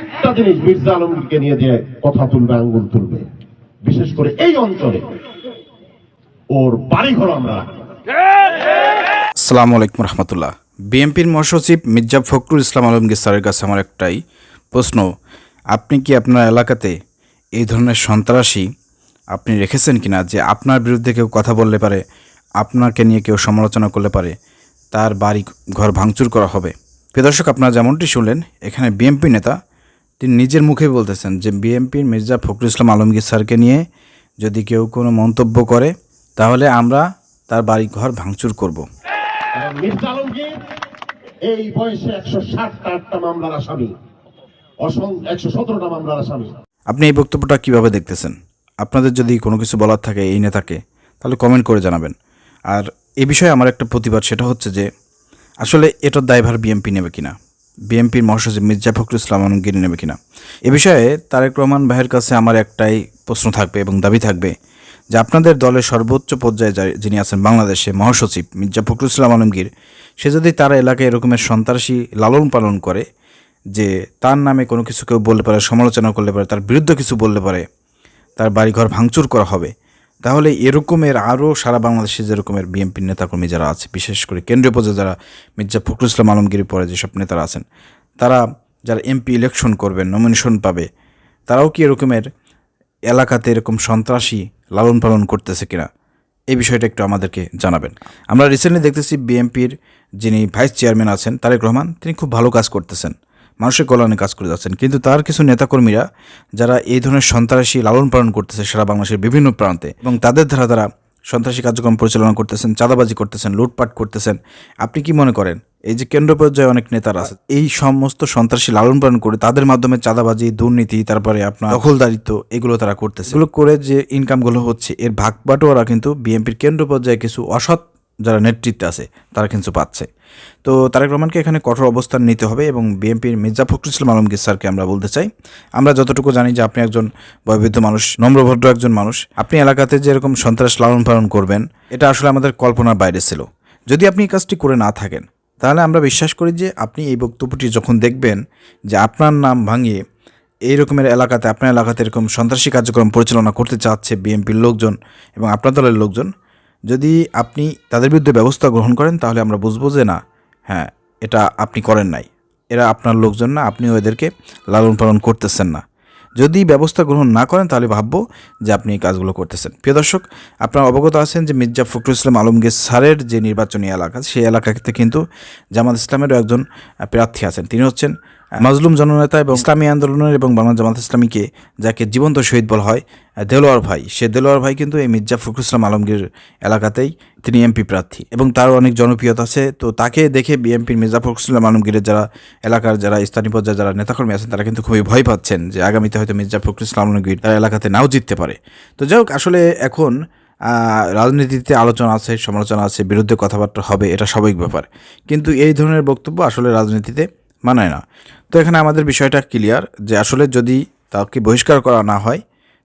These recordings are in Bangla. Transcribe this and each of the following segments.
একটা জিনিস মির্জা আলমগীরকে নিয়ে যে কথা তুলবে, আঙ্গুল তুলবে, বিশেষ করে এই অঞ্চলে, ওর বাড়িঘর আমরা। আসসালামু আলাইকুম রহমতুল্লাহ বিএনপির মহাসচিব মির্জা ফখরুল ইসলাম আলমগীর স্যারের কাছে আমার একটাই প্রশ্ন, আপনি কি আপনার এলাকাতে এই ধরনের সন্ত্রাসী আপনি রেখেছেন কিনা, যে আপনার বিরুদ্ধে কেউ কথা বললে পারে, আপনাকে নিয়ে কেউ সমালোচনা করলে পারে, তার বাড়ি ঘর ভাঙচুর করা হবে প্রিয় দর্শক, আপনারা যেমনটি শুনলেন, এখানে বিএনপি নেতা তিনি নিজের মুখেই বলতেছেন যে বিএনপির মির্জা ফখরুল ইসলাম আলমগীর স্যারকে নিয়ে যদি কেউ কোনো মন্তব্য করে তাহলে আমরা তার বাড়ি ঘর ভাঙচুর করব। মির্জা আলমগীর এই বয়সে একশো ষাটটা মামলার আসামি। একশো সতেরোটা মামলার আসামি। আপনি এই বক্তব্যটা কীভাবে দেখতেছেন? আপনাদের যদি কোনো কিছু বলার থাকে এই নেতাকে তাহলে কমেন্ট করে জানাবেন। আর এ বিষয়ে আমার একটা প্রতিবাদ সেটা হচ্ছে যে আসলে এটার দায়ভার বিএমপি নেবে কিনা? বিএমপির মহাসচিব মির্জা ফখরুল ইসলাম আলমগীর নেবে কিনা? এ বিষয়ে তারেক রহমান ভাইয়ের কাছে আমার একটাই প্রশ্ন থাকবে এবং দাবি থাকবে যে আপনাদের দলের সর্বোচ্চ পর্যায়ে যিনি আছেন বাংলাদেশে মহাসচিব মির্জা ফখরুল ইসলাম আলমগীর, সে যদি তার এলাকায় এরকমের সন্ত্রাসী লালন পালন করে যে তার নামে কোনো কিছু কেউ বলতে পারে, সমালোচনা করলে পারে, তার বিরুদ্ধে কিছু বলতে পারে, তার বাড়িঘর ভাঙচুর করা হবে তাহলে এরকমের আরও সারা বাংলাদেশে যেরকমের বিএনপির নেতাকর্মী যারা আছে, বিশেষ করে কেন্দ্রীয় পর্যায়ে যারা মির্জা ফখরুল ইসলাম আলমগীরের পরে যেসব নেতারা আছেন, তারা যারা এমপি ইলেকশন করবেন নমিনেশন পাবে, তারাও কি এরকমের এলাকাতে এরকম সন্ত্রাসী লালন পালন করতেছে কিনা? এই বিষয়টা একটু আমাদেরকে জানাবেন। আমরা রিসেন্টলি দেখতেছি বিএনপির যিনি ভাইস চেয়ারম্যান আছেন, তারেক রহমান, তিনি খুব ভালো কাজ করতেছেন। মানুষের কল্যাণে কাজ করে যাচ্ছেন। কিন্তু তার কিছু নেতাকর্মীরা, যারা এই ধরনের সন্ত্রাসী লালন পালন করতেছে সারা বাংলাদেশের বিভিন্ন প্রান্তে এবং তাদের দ্বারা তারা সন্ত্রাসী কার্যক্রম পরিচালনা করতেছেন, চাঁদাবাজি করতেছেন, লুটপাট করতেছেন, আপনি কি মনে করেন? এই যে কেন্দ্র পর্যায়ে অনেক নেতারা আছে, এই সমস্ত সন্ত্রাসী লালন পালন করে তাদের মাধ্যমে চাঁদাবাজি, দুর্নীতি, তারপরে আপনার দখলদারিত্ব, এগুলো তারা করতেছে। এগুলো করে যে ইনকামগুলো হচ্ছে, এর ভাগ বাটোয়ারা কিন্তু বিএনপির কেন্দ্র পর্যায়ে কিছু অসৎ যারা নেতৃত্বে আছে, তারা কিন্তু পাচ্ছে। তো তারেক রহমানকে এখানে কঠোর অবস্থান নিতে হবে এবং বিএনপির মির্জা ফখরুল ইসলাম আলমগীর স্যারকে আমরা বলতে চাই। আমরা যতটুকু জানি যে আপনি একজন বয়বৃদ্ধ মানুষ, নম্রভদ্র একজন মানুষ। আপনি এলাকাতে যেরকম সন্ত্রাস লালন পালন করবেন, এটা আসলে আমাদের কল্পনার বাইরে ছিল। যদি আপনি এই কাজটি করে না থাকেন, তাহলে আমরা বিশ্বাস করি যে আপনি এই বক্তব্যটি যখন দেখবেন যে আপনার নাম ভাঙিয়ে এই রকমের এলাকাতে, আপনার এলাকাতে এরকম সন্ত্রাসী কার্যক্রম পরিচালনা করতে চাচ্ছে বিএনপির লোকজন এবং আপনার দলের লোকজন যদি আপনি তাদের বিরুদ্ধে ব্যবস্থা গ্রহণ করেন, তাহলে আমরা বুঝব যে না হ্যাঁ এটা আপনি করেন নাই। এরা আপনার লোকজন না, আপনিও এদেরকে লালন পালন করতেছেন না। যদি ব্যবস্থা গ্রহণ না করেন, তাহলে ভাববো যে আপনি এই কাজগুলো করতেছেন। প্রিয় দর্শক, আপনারা অবগত আছেন যে মির্জা ফখরুল ইসলাম আলমগীর স্যারের যে নির্বাচনী এলাকা, সেই এলাকাতে কিন্তু জামাত ইসলামেরও একজন প্রার্থী আছেন। তিনি হচ্ছেন মাজলুম জননেতা এবং ইসলামী আন্দোলনের এবং বাংলা জামাত ইসলামীকে যাকে জীবন্ত শহীদ বলা হয় দেলোয়ার ভাই সে দেলোয়ার ভাই কিন্তু এই মির্জা ফখরুল ইসলাম আলমগীর এলাকাতেই তিনি এমপি প্রার্থী এবং তারও অনেক জনপ্রিয়তা আছে। তো তাকে দেখে বিএনপির মির্জা ফখরুল ইসলাম আলমগীরের যারা এলাকার যারা স্থানীয় পর্যায়ে যারা নেতাকর্মী আছেন তারা কিন্তু খুবই ভয় পাচ্ছেন যে আগামীতে হয়তো মির্জা ফখরুল ইসলাম আলমগীর তার এলাকাতে নাও জিততে পারে। তো যাই হোক আসলে এখন রাজনীতিতে আলোচনা আছে সমালোচনা আছে বিরুদ্ধে কথাবার্তা হবে এটা স্বাভাবিক ব্যাপার। কিন্তু এই ধরনের বক্তব্য আসলে রাজনীতিতে মানায় না। তো এখানে আমাদের বিষয়টা ক্লিয়ার যে আসলে যদি তাকে বহিষ্কার করা না হয়,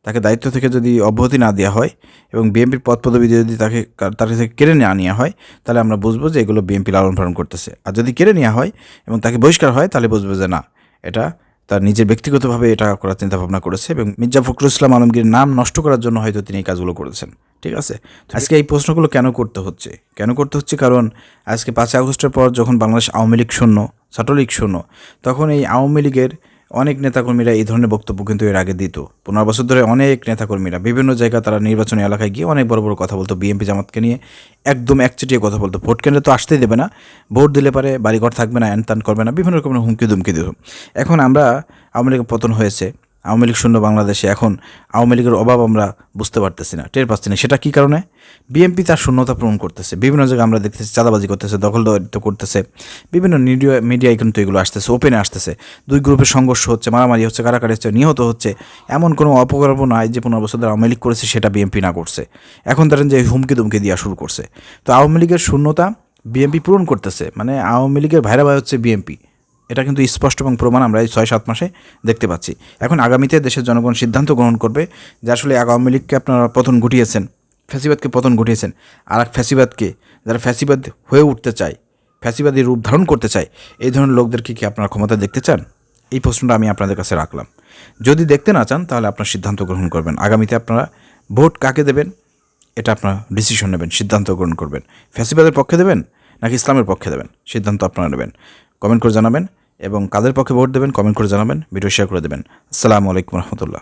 তাকে দায়িত্ব থেকে যদি অব্যাহতি না দেওয়া হয় এবং বিএনপির পদ পদবি যদি তাকে তার থেকে কেড়ে না নেওয়া হয়, তাহলে আমরা বুঝব যে এগুলো বিএনপি লালন পালন করতেছে। আর যদি কেড়ে নেওয়া হয় এবং তাকে বহিষ্কার হয়, তাহলে বুঝব যে না, এটা তার নিজের ব্যক্তিগতভাবে এটা করার চিন্তা ভাবনা করেছে এবং মির্জা ফখরুল ইসলাম আলমগীর নাম নষ্ট করার জন্য হয়তো তিনি এই কাজগুলো করেছেন। ঠিক আছে? আজকে এই প্রশ্নগুলো কেন করতে হচ্ছে? কেন করতে হচ্ছে? কারণ আজকে পাঁচই আগস্টের পর যখন বাংলাদেশ আওয়ামী লীগ শূন্য ছাত্রলীগ শূন্য তখন এই আওয়ামী লীগের অনেক নেতাকর্মীরা এই ধরনের বক্তব্য কিন্তু এর আগে দিত। পনেরো বছর ধরে অনেক নেতাকর্মীরা বিভিন্ন জায়গায় তারা নির্বাচনী এলাকায় গিয়ে অনেক বড় বড় কথা বলতো। বিএনপি জামাতকে নিয়ে একদম একচেটিয়ে কথা বলতো। ভোট কেন্দ্রে তো আসতেই দেবে না। ভোট দিলে পারে বাড়িঘর থাকবে না, এনতান করবে না, বিভিন্ন রকমের হুমকি দুমকি দিত। এখন আমরা আওয়ামী লীগের পতন হয়েছে। আওয়ামী লীগ শূন্য বাংলাদেশে। এখন আওয়ামী লীগের অভাব আমরা বুঝতে পারতেছি না, টের পাচ্ছি না। সেটা কী কারণে? বিএনপি তার শূন্যতা পূরণ করতেছে। বিভিন্ন জায়গায় আমরা দেখতেছি চাঁদাবাজি করতেছে দখল দখলদারিত্ব করতেছে। বিভিন্ন মিডিয়া মিডিয়ায় কিন্তু এগুলো আসতেছে ওপেনে আসতেছে। দুই গ্রুপের সংঘর্ষ হচ্ছে, মারামারি হচ্ছে কারাকারি হচ্ছে, নিহত হচ্ছে। এমন কোনো অপকল্প নাই যে পনেরো বছর ধরে আওয়ামী লীগ করেছে, সেটা বিএনপি না করছে। এখন ধরেন যে হুমকি দুমকি দেওয়া শুরু করছে। তো আওয়ামী লীগের শূন্যতা বিএনপি পূরণ করতেছে। মানে আওয়ামী লীগের ভাইরা ভাই হচ্ছে বিএনপি। এটা কিন্তু স্পষ্ট এবং প্রমাণ আমরা এই ছয় সাত মাসে দেখতে পাচ্ছি। এখন আগামীতে দেশের জনগণ সিদ্ধান্ত গ্রহণ করবে যে আসলে আওয়ামী লীগকে আপনারা পতন ঘটিয়েছেন, ফ্যাসিবাদকে পতন ঘটিয়েছেন। আর এক ফ্যাসিবাদকে যারা ফ্যাসিবাদ হয়ে উঠতে চায়, ফ্যাসিবাদী রূপ ধারণ করতে চায়, এই ধরনের লোকদেরকে কি আপনারা ক্ষমতা দেখতে চান? এই প্রশ্নটা আমি আপনাদের কাছে রাখলাম। যদি দেখতে না চান, তাহলে আপনার সিদ্ধান্ত গ্রহণ করবেন। আগামীতে আপনারা ভোট কাকে দেবেন? এটা আপনারা ডিসিশন নেবেন, সিদ্ধান্ত গ্রহণ করবেন। ফ্যাসিবাদের পক্ষে দেবেন নাকি ইসলামের পক্ষে দেবেন? সিদ্ধান্ত আপনারা নেবেন। কমেন্ট করে জানাবেন এবং কাদের পক্ষে ভোট দেবেন, কমেন্ট করে জানাবেন, ভিডিও শেয়ার করে দেবেন। আসসালামু আলাইকুম রহমতুল্লাহ।